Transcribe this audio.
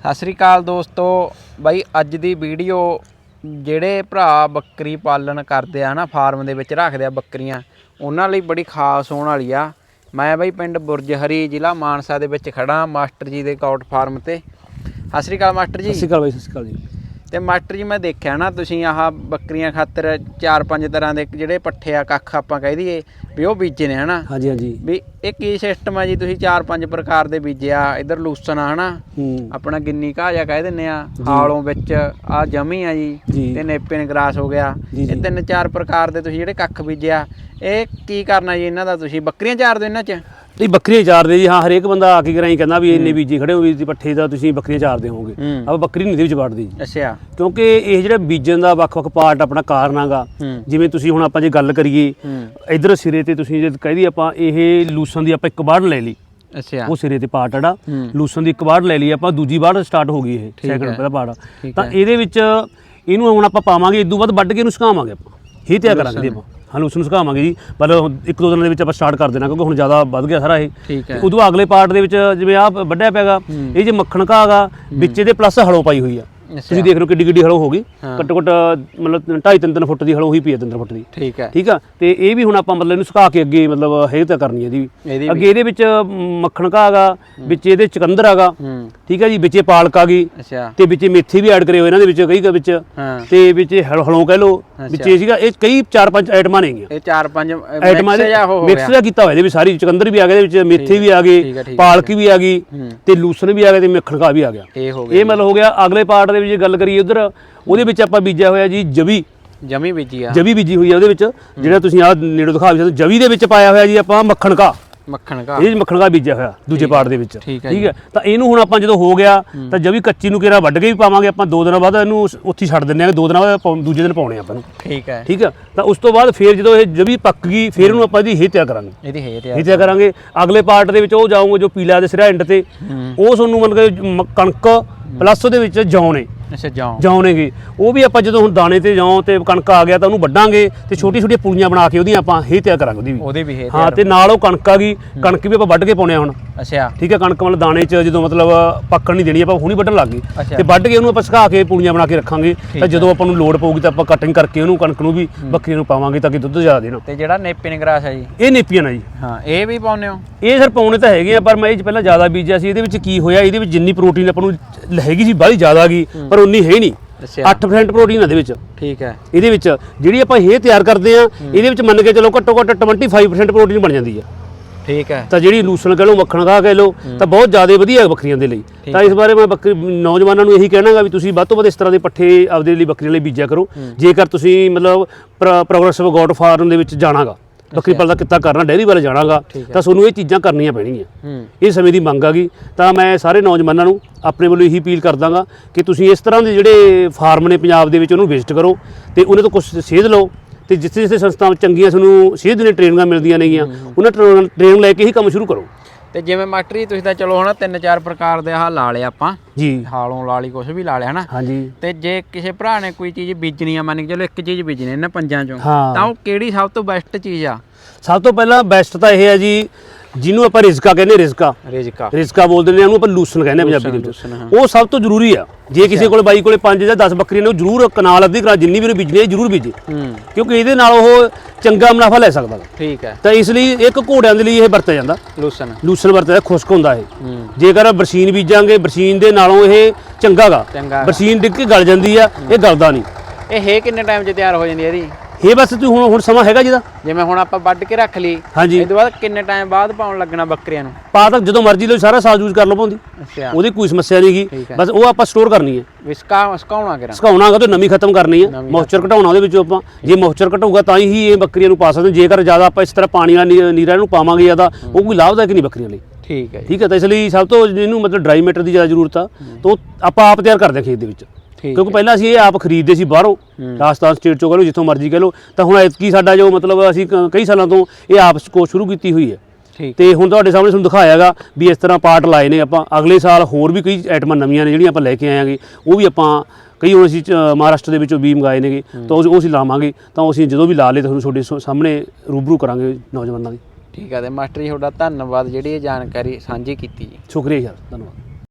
ਸਤਿ ਸ੍ਰੀ ਅਕਾਲ ਦੋਸਤੋ। ਬਾਈ ਅੱਜ ਦੀ ਵੀਡੀਓ ਜਿਹੜੇ ਭਰਾ ਬੱਕਰੀ ਪਾਲਣ ਕਰਦੇ ਆ ਨਾ, ਫਾਰਮ ਦੇ ਵਿੱਚ ਰੱਖਦੇ ਆ ਬੱਕਰੀਆਂ, ਉਹਨਾਂ ਲਈ ਬੜੀ ਖਾਸ ਹੋਣ ਵਾਲੀ ਆ। ਮੈਂ ਬਾਈ ਪਿੰਡ ਬੁਰਜਹਰੀ ਜ਼ਿਲ੍ਹਾ ਮਾਨਸਾ ਦੇ ਵਿੱਚ ਖੜਾ ਮਾਸਟਰ ਜੀ ਦੇ ਕਾਊਟ ਫਾਰਮ ਤੇ। ਸਤਿ ਸ੍ਰੀ ਅਕਾਲ ਮਾਸਟਰ ਜੀ। ਸਤਿ ਸ਼੍ਰੀ ਅਕਾਲ ਬਾਈ, ਸਤਿ ਸ਼੍ਰੀ ਅਕਾਲ ਜੀ। ਤੇ ਮਾਸਟਰ ਜੀ ਮੈਂ ਦੇਖਿਆ ਨਾ ਤੁਸੀਂ ਆਹ ਬੱਕਰੀਆਂ ਖਾਤਰ ਚਾਰ ਪੰਜ ਤਰ੍ਹਾਂ ਦੇ ਜਿਹੜੇ ਪੱਠੇ ਆ ਕੱਖ ਆਪਾਂ ਕਹਿ ਦਈਏ ਵੀ ਉਹ ਬੀਜੇ ਨੇ ਹਨਾ? ਹਾਂਜੀ ਹਾਂਜੀ। ਵੀ ਇਹ ਕੀ ਸਿਸਟਮ ਆ ਜੀ? ਤੁਸੀਂ ਚਾਰ ਪੰਜ ਪ੍ਰਕਾਰ ਦੇ ਬੀਜਿਆ ਇਧਰ ਲੂਸਨ ਆ ਹਨਾ? ਆਪਣਾ ਗਿੰਨੀ ਘਾਹ ਜਾ ਕਹਿ ਦਿੰਨੇ ਆ ਹਾਲੋਂ ਵਿੱਚ ਆ ਜਮੀ ਆ ਜੀ। ਤੇ ਨੇਪਿਨ ਗਰਾਸ ਹੋ ਗਿਆ। ਇਹ। ਤਿੰਨ ਚਾਰ ਪ੍ਰਕਾਰ ਦੇ ਤੁਸੀਂ ਜਿਹੜੇ ਕੱਖ ਬੀਜਿਆ ਇਹ ਕੀ ਕਰਨਾ ਜੀ ਇਹਨਾਂ ਦਾ? ਤੁਸੀਂ ਬੱਕਰੀਆਂ ਚਾਰ ਦੋ ਇਹਨਾਂ 'ਚ? ਨਹੀਂ ਬੱਕਰੀਆਂ ਚਾਰਦੇ ਜੀ ਹਾਂ ਹਰੇਕ ਬੰਦਾ ਆ ਕੇ ਕਰਾਈ ਕਹਿੰਦਾ ਵੀ ਇੰਨੇ ਬੀਜੀ ਖੜੇ ਹੋ ਵੀ ਜੀ ਪੱਠੇ ਦਾ ਤੁਸੀਂ ਬੱਕਰੀਆਂ ਚਾਰਦੇ ਹੋਵੋਗੇ। ਹੂੰ। ਆਪਾਂ ਬੱਕਰੀ ਨਹੀਂ ਦੇ ਵਿੱਚ ਵੜਦੀ ਜੀ। ਅੱਛਾ। ਕਿਉਂਕਿ ਇਹ ਜਿਹੜਾ ਬੀਜਣ ਦਾ ਵੱਖ-ਵੱਖ ਪਾਰਟ ਆਪਣਾ ਕਾਰਨ ਹੈਗਾ ਹੂੰ। ਜਿਵੇਂ ਤੁਸੀਂ ਹੁਣ ਆਪਾਂ ਜੇ ਗੱਲ ਕਰੀਏ ਹੂੰ। ਇਧਰ ਸਿਰੇ ਤੇ ਤੁਸੀਂ ਜੇ ਕਹਿ ਦਈਏ ਆਪਾਂ ਇਹ ਲੂਸਨ ਦੀ ਆਪਾਂ ਇੱਕ ਬਾੜ ਲੈ ਲਈ। ਅੱਛਾ। ਉਹ ਸਿਰੇ ਤੇ ਪਾਰਟ ਜਿਹੜਾ। ਹੂੰ। ਲੂਸਨ ਦੀ ਇੱਕ ਬਾੜ ਲੈ ਲਈ ਆਪਾਂ ਦੂਜੀ ਬਾੜ ਸਟਾਰਟ ਹੋ ਗਈ ਇਹ ਠੀਕ ਸੈਕੰਡ ਹੈ। ਪਹਿਲਾ ਪਾਰਟ। ਠੀਕ ਤਾਂ ਹੈ। ਇਹਦੇ ਵਿੱਚ ਇਹਨੂੰ ਹੁਣ ਆਪਾਂ ਪਾਵਾਂਗੇ ਇਦੋਂ ਬਾਅਦ ਵੱਢ ਕੇ ਇਹਨੂੰ ਸੁਕਾਵਾਂਗੇ ਆਪਾਂ। ਇਹ ਤਿਆਰ ਕਰਾਂਗੇ ਆਪਾਂ। ਹਾਂ ਲੂਸਨ ਸੁਕਾਵਾਂਗੇ ਜੀ। ਮਤਲਬ ਇੱਕ ਦੋ ਦਿਨਾਂ ਦੇ ਵਿੱਚ ਆਪਾਂ ਸਟਾਰਟ ਕਰ ਦੇਣਾ ਕਿਉਂਕਿ ਹੁਣ ਜ਼ਿਆਦਾ ਵੱਧ ਗਿਆ ਸਾਰਾ ਇਹ। ਠੀਕ ਹੈ। ਉਦੋਂ ਅਗਲੇ ਪਾਰਟ ਦੇ ਵਿੱਚ ਜਿਵੇਂ ਆਹ ਵੱਢਿਆ ਪਿਆਗਾ। ਇਹ ਜੇ ਮੱਖਣ ਘਾਗਾ ਵਿੱਚ ਇਹਦੇ ਪਲੱਸ ਹਲੋ ਪਾਈ ਹੋਈ ਆ। ਤੁਸੀਂ ਦੇਖ ਰਹੇ ਹੋ ਕਿੱਡੀ ਕਿੱਡੀ ਹਲੋ ਹੋ ਗਈ। ਹਾਂ। ਘੱਟੋ ਘੱਟ ਮਤਲਬ 2.5 3 ਫੁੱਟ ਦੀ ਹਲੋ ਹੋਈ ਪਈ ਹੈ 3 ਫੁੱਟ ਦੀ। ਠੀਕ ਹੈ। ਠੀਕ ਆ? ਤੇ ਇਹ ਵੀ ਹੁਣ ਆਪਾਂ ਮਤਲਬ ਇਹਨੂੰ ਸੁਕਾ ਕੇ ਅੱਗੇ ਮਤਲਬ ਹੇਰ ਤਾਂ ਕਰਨੀ ਹੈ ਇਹਦੀ ਵੀ। ਅੱਗੇ ਇਹਦੇ ਵਿੱਚ ਮੱਖਣ ਘਾਗਾ ਵਿੱਚ ਇਹਦੇ ਚਕੰਦਰ ਹੈਗਾ। ਹੂੰ। ਠੀਕ ਹੈ ਜੀ? ਵਿੱਚੇ ਪਾਲਕ ਆ ਗਈ। ਅੱਛਾ। ਤੇ ਵਿੱਚੇ ਮੇਥੀ ਵੀ ਐਡ ਕਰੇ ਹੋਏ ਇਹਨਾਂ ਦੇ ਵਿੱਚ ਕਈ ਕੁ ਵਿੱਚ। ਹਾਂ। ਤੇ ਵਿੱਚ ਹਲ- ਕਹਿ ਲੋ। ਵਿੱਚ ਇਹ ਸੀਗਾ ਇਹ ਕਈ ਚਾਰ ਪੰਜ ਆਈਟਮਾਂ ਨੇਗੀਆਂ ਇਹ ਚਾਰ ਪੰਜ ਆਈਟਮਾਂ ਮਿਕਸ ਜਾਂ ਹੋ ਮਿਕਸ ਦਾ ਕੀਤਾ ਹੋਇਆ ਇਹਦੇ ਵਿੱਚ ਸਾਰੀ। ਚਕੰਦਰ ਵੀ ਆ ਗਿਆ ਇਹਦੇ ਵਿੱਚ ਮੇਥੀ ਵੀ ਆ ਹੈ, ਗਈ ਹੈ, ਪਾਲਕ ਵੀ ਆ ਗਈ ਹੂੰ। ਤੇ ਲੂਸਨ ਵੀ ਆ ਗਿਆ ਤੇ ਮੱਖਣ ਘਾਹ ਵੀ ਆ ਗਿਆ। ਇਹ ਹੋ ਗਿਆ ਇਹ ਮਤਲਬ ਹੋ ਗਿਆ ਅਗਲੇ ਪਾਰਟ ਦੇ ਵਿੱਚ ਜੇ ਗੱਲ ਕਰੀਏ ਉਧਰ ਉਹਦੇ ਵਿੱਚ ਆਪਾਂ ਬੀਜਿਆ ਹੋਇਆ ਜੀ ਜਵੀ। ਜਮੀ ਬੀਜੀ ਆ। ਜਵੀ ਬੀਜੀ ਹੋਈ ਆ ਉਹਦੇ ਵਿੱਚ ਜਿਹੜਾ ਤੁਸੀਂ ਆਹ ਨੇੜੋਂ ਦਿਖਾ ਵੀ ਸਕਦੇ ਜਵੀ ਦੇ ਵਿੱਚ ਪਾਇਆ ਹੋਇਆ ਜੀ ਆਪਾਂ ਮੱਖਣ ਘਾਹ ਮੱਖਣ ਘਾ ਇਹ ਮੱਖਣ ਘਾਹ ਬੀਜਿਆ ਹੋਇਆ ਦੂਜੇ ਪਾਰਟ ਦੇ ਵਿੱਚ। ਠੀਕ ਹੈ ਤਾਂ ਇਹਨੂੰ ਹੁਣ ਆਪਾਂ ਜਦੋਂ ਹੋ ਗਿਆ ਤਾਂ ਜਵੀ ਕੱਚੀ ਨੂੰ ਕਿਹੜਾ ਵੱਢ ਕੇ ਵੀ ਪਾਵਾਂਗੇ ਆਪਾਂ ਦੋ ਦਿਨਾਂ ਬਾਅਦ ਇਹਨੂੰ ਉੱਥੇ ਛੱਡ ਦਿੰਦੇ ਆ ਦੋ ਦਿਨਾਂ ਬਾਅਦ ਦੂਜੇ ਦਿਨ ਪਾਉਣੇ ਆ ਆਪਾਂ ਨੂੰ ਠੀਕ ਹੈ। ਠੀਕ ਹੈ ਤਾਂ ਉਸ ਤੋਂ ਬਾਅਦ ਫੇਰ ਜਦੋਂ ਇਹ ਜਵੀ ਪੱਕ ਗਈ ਫੇਰ ਇਹਨੂੰ ਆਪਾਂ ਇਹਦੀ ਹੇਤਿਆ ਕਰਾਂਗੇ। ਇਹਦੀ ਹੈ ਤੇ ਇਹ ਤਿਆ ਕਰਾਂਗੇ। ਅਗਲੇ ਪਾਰਟ ਦੇ ਵਿੱਚ ਉਹ ਜਾਊਂਗੇ ਜੋ ਪੀਲਾ ਦੇ ਸਿਰਾ ਐਂਡ ਤੇ। ਉਹ ਤੁਹਾਨੂੰ ਮਤਲਬ ਕਿ ਕਣਕ ਪਲੱਸ ਉਹਦੇ ਵਿੱਚ ਜੌਂ ਨੇ। ਅੱਛਾ ਜੌਂ। ਨੇਗੇ ਉਹ ਵੀ ਆਪਾਂ ਜਦੋਂ ਹੁਣ ਦਾਣੇ ਤੇ ਜੌਂ ਤੇ ਕਣਕ ਆ ਗਿਆ ਤਾਂ ਉਹਨੂੰ ਵੱਢਾਂਗੇ ਤੇ ਛੋਟੀ ਛੋਟੀਆਂ ਪੁਲੀਆਂ ਬਣਾ ਕੇ ਉਹਦੀਆਂ ਆਪਾਂ ਇਹ ਤਿਆਰ ਕਰਾਂਗੇ ਉਹਦੀ ਵੀ। ਉਹਦੇ ਵੀ ਹੈ ਹਾਂ ਤੇ ਨਾਲ ਉਹ ਕਣਕ ਆ ਗਈ। ਕਣਕ ਵੀ ਆਪਾਂ ਵੱਢ ਕੇ ਪਾਉਣੇ ਆ ਹੁਣ। ਅੱਛਾ। ਠੀਕ ਹੈ ਕਣਕ ਮਤਲਬ ਦਾਣੇ 'ਚ ਜਦੋਂ ਮਤਲਬ ਪੱਕਣ ਨਹੀਂ ਦੇਣੀ ਆਪਾਂ ਹੁਣੀ ਵੱਢਣ ਲੱਗ ਗਏ। ਤੇ ਵੱਢ ਕੇ ਉਹਨੂੰ ਆਪਾਂ ਸੁਕਾ ਕੇ ਪੁਲੀਆਂ ਬਣਾ ਕੇ ਰੱਖਾਂਗੇ। ਤਾਂ ਜਦੋਂ ਆਪਾਂ ਨੂੰ ਲੋੜ ਪਊਗੀ ਤਾਂ ਆਪਾਂ ਕਟਿੰਗ ਕਰਕੇ ਉਹਨੂੰ ਕਣਕ ਨੂੰ ਵੀ ਬੱਕਰੀ ਨੂੰ ਪਾਵਾਂਗੇ ਤਾਂ ਕਿ ਦੁੱਧ ਜ਼ਿਆਦਾ ਦੇਣ। ਤੇ ਜਿਹੜਾ ਨੇਪਿਨ ਗਰਾਸ ਹੈ ਜੀ? ਇਹ ਨੇਪੀਆਂ ਨਾ ਜੀ। ਹਾਂ ਇਹ ਵੀ ਪਾਉਂਦੇ ਹੋ? ਇਹ ਸਰ ਪਾਉਣੇ ਤਾਂ ਹੈਗੇ ਆ ਪਰ ਮੈਂ ਇਹ 'ਚ ਪਹਿਲਾਂ ਜ਼ਿਆਦਾ ਬੀਜਿਆ ਸੀ। ਇਹਦੇ ਵਿੱਚ ਕੀ ਹੋਇਆ? ਇਹਦੇ ਵਿੱਚ ਜਿੰਨੀ ਪ੍ਰੋਟੀਨ ਆਪਾਂ ਨੂੰ ਹੈਗੀ ਸੀ ਬਾਹਲੀ ਜ਼ਿਆਦਾ ਗਈ ਪਰ ਉਨੀ ਹੈ ਹੀ ਨਹੀਂ। ਅੱਛਾ। 8% ਪ੍ਰੋਟੀਨ ਹੈ ਇਹਦੇ ਵਿੱਚ। ਠੀਕ ਹੈ। ਇਹਦੇ ਵਿੱਚ ਜਿਹੜੀ ਆਪਾਂ ਇਹ ਤਿਆਰ ਕਰਦੇ ਆ ਇਹਦੇ ਵਿੱਚ ਮੰਨ ਕੇ ਚਲੋ ਘੱਟੋ ਘੱਟ 25% ਪ੍ਰੋਟੀਨ ਬਣ ਜਾਂਦੀ ਆ। ਠੀਕ ਹੈ। ਤਾਂ ਜਿਹੜੀ ਲੂਸਣ ਕਹ ਲਓ ਮੱਖਣ ਖਾ ਕਹਿ ਲਓ ਤਾਂ ਬਹੁਤ ਜ਼ਿਆਦਾ ਵਧੀਆ ਹੈ ਬੱਕਰੀਆਂ ਦੇ ਲਈ। ਤਾਂ ਇਸ ਬਾਰੇ ਮੈਂ ਬੱਕਰੀ ਨੌਜਵਾਨਾਂ ਨੂੰ ਇਹੀ ਕਹਿਣਾਗਾ ਵੀ ਤੁਸੀਂ ਵੱਧ ਤੋਂ ਵੱਧ ਇਸ ਤਰ੍ਹਾਂ ਦੇ ਪੱਠੇ ਆਪਦੇ ਲਈ ਬੱਕਰੀਆਂ ਲਈ ਬੀਜਿਆ ਕਰੋ। ਜੇਕਰ ਤੁਸੀਂ ਮਤਲਬ ਪ੍ਰੋਗਰੈਸਿਵ ਗੋਡ ਫਾਰਮ ਦੇ ਵਿੱਚ ਜਾਣਾਗਾ ਬੱਕਰੀ ਪਾਲਣ ਦਾ ਕਿੱਤਾ ਕਰਨਾ ਡੈਰੀ ਵੱਲ ਜਾਣਾਗਾ ਤਾਂ ਤੁਹਾਨੂੰ ਇਹ ਚੀਜ਼ਾਂ ਕਰਨੀਆਂ ਪੈਣਗੀਆਂ। ਇਹ ਸਮੇਂ ਦੀ ਮੰਗ ਆ ਗਈ ਤਾਂ ਮੈਂ ਸਾਰੇ ਨੌਜਵਾਨਾਂ ਨੂੰ ਆਪਣੇ ਵੱਲੋਂ ਇਹੀ ਅਪੀਲ ਕਰਦਾਗਾ ਕਿ ਤੁਸੀਂ ਇਸ ਤਰ੍ਹਾਂ ਦੇ ਜਿਹੜੇ ਫਾਰਮ ਨੇ ਪੰਜਾਬ ਦੇ ਵਿੱਚ ਉਹਨੂੰ ਵਿਜ਼ਿਟ ਕਰੋ ਤੇ ਉਹਨਾਂ ਤੋਂ ਕੁਝ ਸੇਧ ਲਓ। ਤੇ ਜਿੱਥੇ ਜਿੱਥੇ ਸੰਸਥਾਵਾਂ ਚੰਗੀਆਂ ਤੁਹਾਨੂੰ ਸੇਧ ਦੀਆਂ ਟ੍ਰੇਨਿੰਗਾਂ ਮਿਲਦੀਆਂ ਨੇਗੀਆਂ ਉਹਨਾਂ ਟ੍ਰੇਨਿੰਗ ਲੈ ਕੇ ਹੀ ਕੰਮ ਸ਼ੁਰੂ ਕਰੋ। ਤੇ ਜਿਵੇਂ ਮਾਸਟਰ ਤੁਸੀਂ ਤਾਂ ਚਲੋ ਹੁਣ ਤਿੰਨ ਚਾਰ ਪ੍ਰਕਾਰ ਦੇ ਆਹ ਲਾ ਲਏ ਆਪਾਂ। ਜੀ। ਹਾਲੋਂ ਲਾ ਲਈ ਕੁਝ ਵੀ ਲਾ ਲਿਆ ਹਨਾ। ਹਾਂਜੀ। ਤੇ ਜੇ ਕਿਸੇ ਭਰਾ ਨੇ ਕੋਈ ਚੀਜ਼ ਬੀਜਣੀ ਆ ਮੰਨ ਕੇ ਚਲੋ ਇੱਕ ਚੀਜ਼ ਬੀਜਣੀ ਇਹਨਾਂ ਪੰਜਾਂ ਚੋਂ। ਤਾਂ ਉਹ ਕਿਹੜੀ ਸਭ ਤੋਂ ਬੈਸਟ ਚੀਜ਼ ਆ? ਸਭ ਤੋਂ ਪਹਿਲਾਂ ਬੈਸਟ ਤਾਂ ਇਹ ਹੈ ਜੀ ਜਿਹਨੂੰ ਆਪਾਂ ਰਿਜ਼ਕਾ ਕਹਿੰਦੇ ਰਿਜ਼ਕਾ। ਰਿਜਕਾ। ਰਿਜ਼ਕਾ ਬੋਲਦੇ ਨੇ ਉਹਨੂੰ ਆਪਾਂ ਲੂਸਨ ਕਹਿੰਦੇ ਆ ਪੰਜਾਬੀ ਦੇ ਲੂਸਨ, ਹਾਂ। ਵਿੱਚ ਉਹ ਸਭ ਤੋਂ ਜ਼ਰੂਰੀ ਆ। ਜੇ ਕਿਸੇ ਕੋਲ ਬਾਈ ਕੋਲੇ 5 ਜਾਂ 10 ਬੱਕਰੀਆਂ ਨੇ ਉਹ ਜ਼ਰੂਰ ਕਨਾਲ ਅੱਧੀ ਕਨਾਲ ਜਿੰਨੀ ਵੀ ਉਹਨੇ ਬੀਜਣੀ ਹੈ ਜ਼ਰੂਰ ਬੀਜੇ। ਹੂੰ। ਕਿਉਂਕਿ ਇਹਦੇ ਨਾਲ ਉਹ ਚੰਗਾ ਮੁਨਾਫਾ ਲੈ ਸਕਦਾ ਗਾ। ਠੀਕ ਹੈ। ਤਾਂ ਇਸ ਲਈ ਇੱਕ ਘੋੜਿਆਂ ਦੇ ਲਈ ਇਹ ਵਰਤਿਆ ਜਾਂਦਾ। ਲੂਸਨ ਲੂਸਨ ਵਰਤਿਆ ਖੁਸ਼ਕ ਹੁੰਦਾ ਇਹ। ਹੂੰ। ਜੇਕਰ ਬਰਸੀਨ ਬੀਜਾਂਗੇ ਬਰਸੀਨ ਦੇ ਨਾਲੋਂ ਇਹ ਚੰਗਾਗਾ ਚੰਗਾ ਬਰਸੀਨ ਡਿੱਗ ਕੇ ਗਲ ਜਾਂਦੀ ਆ ਇਹ ਗਲਦਾ ਨਹੀਂ। ਇਹ ਹੈ ਕਿੰਨੇ ਟਾਈਮ 'ਚ ਤਿਆਰ ਹੋ ਜਾਂਦੀ ਹੈ ਇਹਦੀ? ਇਹ ਬਸ ਤੂੰ ਹੁਣ ਹੁਣ ਸਮਾਂ ਹੈਗਾ ਜਿਹਦਾ? ਜਿਵੇਂ ਹੁਣ ਆਪਾਂ ਵੱਢ ਕੇ ਰੱਖ ਲਈ ਹਾਂਜੀ। ਤੋਂ ਬਾਅਦ ਕਿੰਨੇ ਟਾਈਮ ਬਾਅਦ ਪਾਉਣ ਲੱਗਣਾ ਬੱਕਰੀਆਂ ਨੂੰ? ਪਾ ਤੱਕ ਜਦੋਂ ਮਰਜ਼ੀ ਲਓ ਸਾਰਾ ਸਾਲ ਯੂਜ਼ ਕਰ ਲਓ ਪਾਉਂਦੀ। ਅੱਛਾ। ਉਹਦੀ ਕੋਈ ਸਮੱਸਿਆ ਨਹੀਂਗੀ ਠੀਕ ਹੈ। ਬਸ ਉਹ ਆਪਾਂ ਸਟੋਰ ਕਰਨੀ ਹੈ। ਵਿਸਕਾ ਸੁਕਾਉਣਾ ਕਰਾਂ ਸੁਕਾਉਣਾ ਹੈਗਾ ਤਾਂ ਨਮੀ ਖਤਮ ਕਰਨੀ ਹੈ। ਨਮੀ ਮੋਇਸਚਰ ਘਟਾਉਣਾ ਉਹਦੇ ਵਿੱਚੋਂ ਆਪਾਂ। ਜੇ ਮੋਇਸਚਰ ਘਟਾਊਗਾ ਤਾਂ ਹੀ ਇਹ ਬੱਕਰੀਆਂ ਨੂੰ ਪਾ ਸਕਦੇ ਹਾਂ। ਜੇਕਰ ਜ਼ਿਆਦਾ ਆਪਾਂ ਇਸ ਤਰ੍ਹਾਂ ਪਾਣੀ ਵਾਲਾ ਨੀ- ਨੀਰਾ ਨੂੰ ਪਾਵਾਂਗੇ ਜ਼ਿਆਦਾ ਉਹ ਕੋਈ ਲਾਭਦਾਇਕ ਨਹੀਂ ਬੱਕਰੀਆਂ ਲਈ। ਠੀਕ ਹੈ ਜੀ। ਠੀਕ ਹੈ ਤਾਂ ਇਸ ਲਈ ਸਭ ਤੋਂ ਜਿਹਨੂੰ ਮਤਲਬ ਡਰਾਈ ਮੈਟਰ ਦੀ ਜ਼ਿਆਦਾ ਜ਼ਰੂਰਤ ਆ। ਤਾਂ ਉਹ ਆਪਾਂ ਆਪ ਤਿਆਰ ਕਰਦੇ ਹਾਂ ਖੇਤ ਦੇ ਵਿੱਚ। ਕਿਉਂਕਿ ਪਹਿਲਾਂ ਅਸੀਂ ਇਹ ਆਪ ਖਰੀਦਦੇ ਸੀ ਬਾਹਰੋਂ ਰਾਜਸਥਾਨ ਸਟੇਟ ਚੋਂ ਕਹ ਲਓ ਜਿੱਥੋਂ ਮਰਜ਼ੀ ਕਹ ਲਓ। ਤਾਂ ਹੁਣ ਐਤਕੀ ਸਾਡਾ ਜੋ ਮਤਲਬ ਅਸੀਂ ਕਈ ਸਾਲਾਂ ਤੋਂ ਇਹ ਆਪ ਕੋਸ਼ ਸ਼ੁਰੂ ਕੀਤੀ ਹੋਈ ਹੈ। ਤੇ ਹੁਣ ਤੁਹਾਡੇ ਸਾਹਮਣੇ ਤੁਹਾਨੂੰ ਦਿਖਾਇਆਗਾ ਵੀ ਇਸ ਤਰ੍ਹਾਂ ਪਾਰਟ ਲਾਏ ਨੇ ਆਪਾਂ। ਅਗਲੇ ਸਾਲ ਹੋਰ ਵੀ ਕਈ ਆਈਟਮਾਂ ਨਵੀਆਂ ਨੇ ਜਿਹੜੀਆਂ ਆਪਾਂ ਲੈ ਕੇ ਆਏਾਂਗੇ ਉਹ ਵੀ ਆਪਾਂ ਕਈ ਹੁਣ ਅਸੀਂ ਮਹਾਰਾਸ਼ਟਰ ਦੇ ਵਿੱਚੋਂ ਵੀ ਮੰਗਾਏ ਨੇਗੇ। ਤਾਂ ਉਹ ਅਸੀਂ ਲਾਵਾਂਗੇ। ਤਾਂ ਅਸੀਂ ਜਦੋਂ ਵੀ ਲਾ ਲਏ ਤੁਹਾਨੂੰ ਤੁਹਾਡੇ ਸਾਹਮਣੇ ਰੂਬਰੂ ਕਰਾਂਗੇ ਨੌਜਵਾਨਾਂ ਦੀ। ਠੀਕ ਹੈ ਤੇ ਮਾਸਟਰ ਜੀ ਤੁਹਾਡਾ ਧੰਨਵਾਦ ਜਿਹੜੀ ਇਹ ਜਾਣਕਾਰੀ ਸਾਂਝੀ ਕੀਤੀ ਜੀ। ਸ਼ੁਕਰੀਆ ਯਾਰ ਧੰਨਵਾਦ।